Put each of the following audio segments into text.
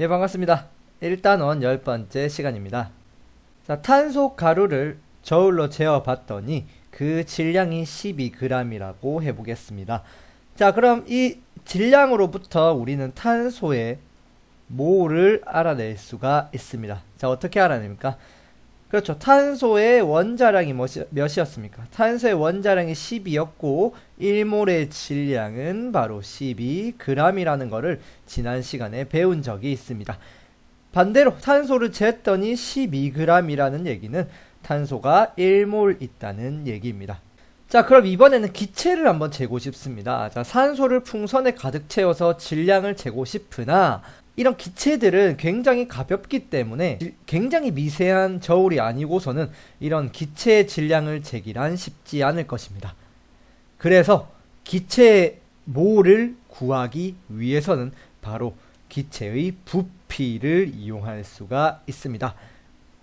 예, 반갑습니다. 일단원 열 번째 시간입니다. 자, 탄소 가루를 저울로 재어 봤더니 그 질량이 12g이라고 해 보겠습니다. 자, 그럼 이 질량으로부터 우리는 탄소의 모를 알아낼 수가 있습니다. 자, 어떻게 알아냅니까? 그렇죠. 탄소의 원자량이 몇이었습니까? 탄소의 원자량이 12였고 1몰의 질량은 바로 12g이라는 거를 지난 시간에 배운 적이 있습니다. 반대로 탄소를 쟀더니 12g이라는 얘기는 탄소가 1몰 있다는 얘기입니다. 자, 그럼 이번에는 기체를 한번 재고 싶습니다. 자, 산소를 풍선에 가득 채워서 질량을 재고 싶으나 이런 기체들은 굉장히 가볍기 때문에 질- 굉장히 미세한 저울이 아니고서는 이런 기체의 질량을 재기란 쉽지 않을 것입니다. 그래서 기체의 모를 구하기 위해서는 바로 기체의 부피를 이용할 수가 있습니다.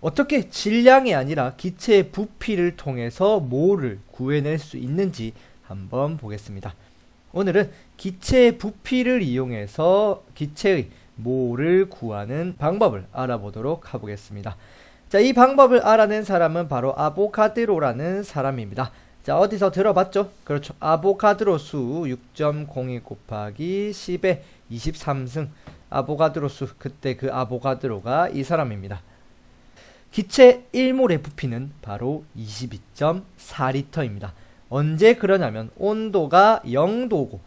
어떻게 질량이 아니라 기체의 부피를 통해서 모를 구해낼 수 있는지 한번 보겠습니다. 오늘은 기체의 부피를 이용해서 기체의 모를 구하는 방법을 알아보도록 하겠습니다. 자, 이 방법을 알아낸 사람은 바로 아보카드로라는 사람입니다. 자, 어디서 들어봤죠? 그렇죠. 아보카드로 수 6.02 곱하기 10의 23승. 아보가드로 수, 그때 그 아보가드로가 이 사람입니다. 기체 1몰의 부피는 바로 22.4리터입니다. 언제 그러냐면 온도가 0도고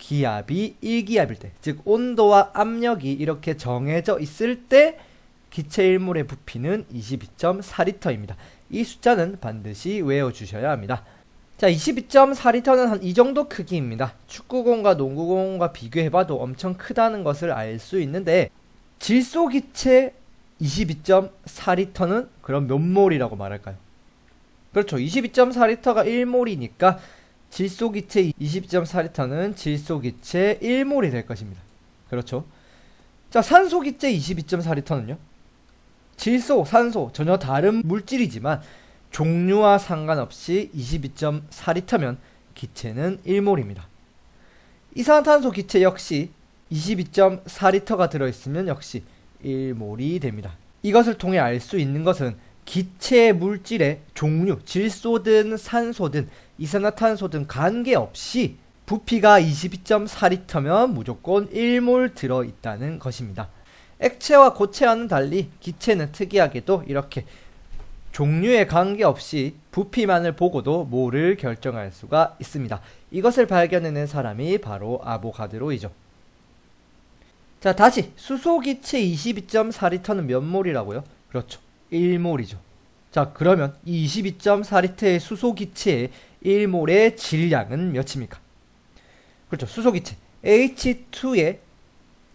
기압이 1기압일 때, 즉 온도와 압력이 이렇게 정해져 있을 때 기체 1몰의 부피는 22.4리터입니다. 이 숫자는 반드시 외워주셔야 합니다. 자, 22.4리터는 한 이 정도 크기입니다. 축구공과 농구공과 비교해봐도 엄청 크다는 것을 알 수 있는데, 질소 기체 22.4리터는 그럼 몇 몰이라고 말할까요? 그렇죠. 22.4리터가 1몰이니까 질소기체 22.4리터는 질소기체 1몰이 될 것입니다. 그렇죠. 자, 산소기체 22.4리터는요? 질소, 산소 전혀 다른 물질이지만 종류와 상관없이 22.4리터면 기체는 1몰입니다. 이산화탄소 기체 역시 22.4리터가 들어있으면 역시 1몰이 됩니다. 이것을 통해 알 수 있는 것은 기체 물질의 종류, 질소든 산소든 이산화탄소든 관계없이 부피가 22.4리터면 무조건 1몰 들어있다는 것입니다. 액체와 고체와는 달리 기체는 특이하게도 이렇게 종류에 관계없이 부피만을 보고도 몰을 결정할 수가 있습니다. 이것을 발견해낸 사람이 바로 아보가드로이죠. 자, 다시 수소 기체 22.4리터는 몇 몰이라고요? 그렇죠. 1몰이죠. 자, 그러면 이 22.4리터의 수소기체의 1몰의 질량은 몇입니까? 그렇죠. 수소기체 H2의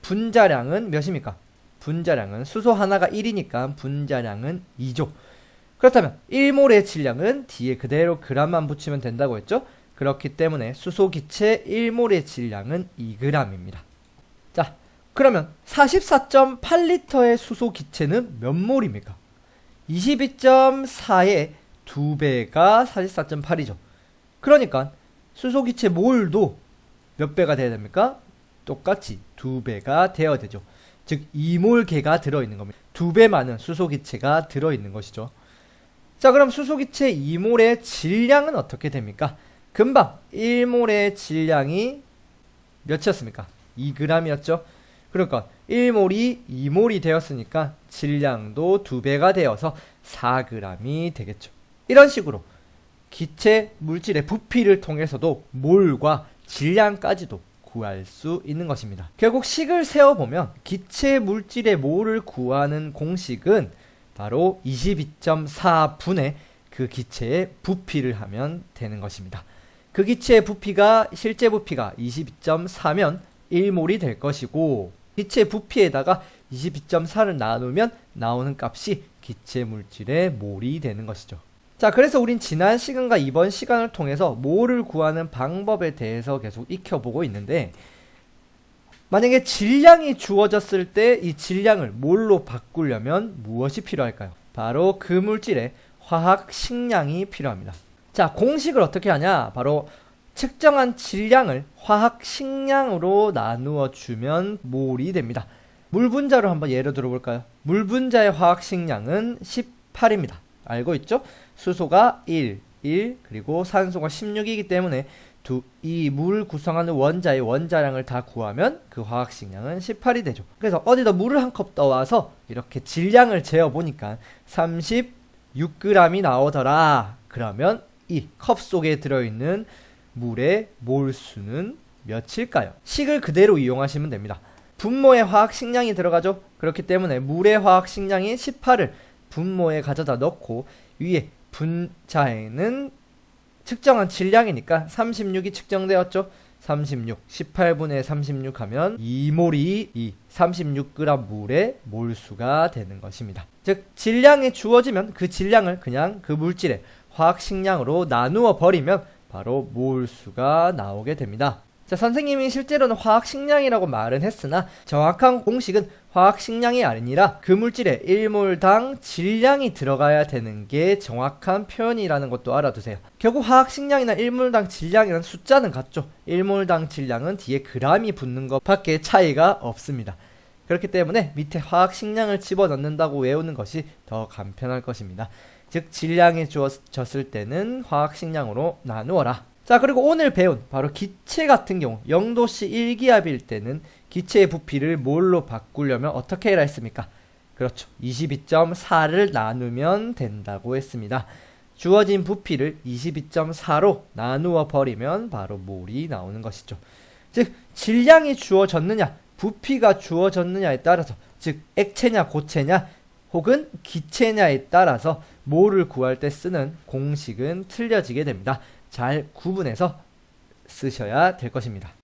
분자량은 몇입니까? 분자량은 수소 하나가 1이니까 분자량은 2죠. 그렇다면 1몰의 질량은 뒤에 그대로 그람만 붙이면 된다고 했죠? 그렇기 때문에 수소 기체 1몰의 질량은 2g입니다. 자, 그러면 44.8리터의 수소 기체는 몇 몰입니까? 22.4의 2배가 44.8이죠. 그러니까 수소기체 몰도 몇 배가 돼야 됩니까? 똑같이 2배가 되어야 되죠. 즉 2몰계가 들어있는 겁니다. 2배 많은 수소기체가 들어있는 것이죠. 자 그럼 수소기체 2몰의 질량은 어떻게 됩니까? 금방 1몰의 질량이 몇이었습니까? 2g이었죠. 그러니까 1몰이 2몰이 되었으니까 질량도 2배가 되어서 4g이 되겠죠. 이런 식으로 기체 물질의 부피를 통해서도 몰과 질량까지도 구할 수 있는 것입니다. 결국 식을 세어보면 기체 물질의 몰을 구하는 공식은 바로 22.4분의 그 기체의 부피를 하면 되는 것입니다. 그 기체의 부피가 실제 부피가 22.4면 1몰이 될 것이고 기체 부피에다가 22.4를 나누면 나오는 값이 기체 물질의 몰이 되는 것이죠. 자, 그래서 우린 지난 시간과 이번 시간을 통해서 몰을 구하는 방법에 대해서 계속 익혀보고 있는데 만약에 질량이 주어졌을 때 이 질량을 몰로 바꾸려면 무엇이 필요할까요? 바로 그 물질의 화학 식량이 필요합니다. 자, 공식을 어떻게 하냐? 바로 측정한 질량을 화학 식량으로 나누어 주면 몰이 됩니다. 물 분자로 한번 예를 들어 볼까요? 물 분자의 화학 식량은 18입니다. 알고 있죠? 수소가 1, 1, 그리고 산소가 16이기 때문에 이 물 구성하는 원자의 원자량을 다 구하면 그 화학식량은 18이 되죠. 그래서 어디다 물을 한 컵 떠와서 이렇게 질량을 재어 보니까 36g이 나오더라. 그러면 이 컵 속에 들어있는 물의 몰수는 몇일까요? 식을 그대로 이용하시면 됩니다. 분모에 화학 식량이 들어가죠. 그렇기 때문에 물의 화학 식량이 18을 분모에 가져다 넣고 위에 분자에는 측정한 질량이니까 36이 측정되었죠. 36, 18분의 36 하면 2몰이 이 36g 물의 몰수가 되는 것입니다. 즉 질량이 주어지면 그 질량을 그냥 그 물질의 화학식량으로 나누어 버리면 바로 몰수가 나오게 됩니다. 자, 선생님이 실제로는 화학식량이라고 말은 했으나 정확한 공식은 화학식량이 아니라 그 물질의 1몰당 질량이 들어가야 되는 게 정확한 표현이라는 것도 알아두세요. 결국 화학식량이나 1몰당 질량이란 숫자는 같죠. 1몰당 질량은 뒤에 그람이 붙는 것밖에 차이가 없습니다. 그렇기 때문에 밑에 화학 식량을 집어넣는다고 외우는 것이 더 간편할 것입니다. 즉 질량이 주어졌을 때는 화학 식량으로 나누어라. 자 그리고 오늘 배운 바로 기체 같은 경우 0도씨 1기압일 때는 기체의 부피를 뭘로 바꾸려면 어떻게 해라 했습니까? 그렇죠. 22.4를 나누면 된다고 했습니다. 주어진 부피를 22.4로 나누어 버리면 바로 몰이 나오는 것이죠. 즉 질량이 주어졌느냐 부피가 주어졌느냐에 따라서 즉 액체냐 고체냐 혹은 기체냐에 따라서 몰을 구할 때 쓰는 공식은 틀려지게 됩니다. 잘 구분해서 쓰셔야 될 것입니다.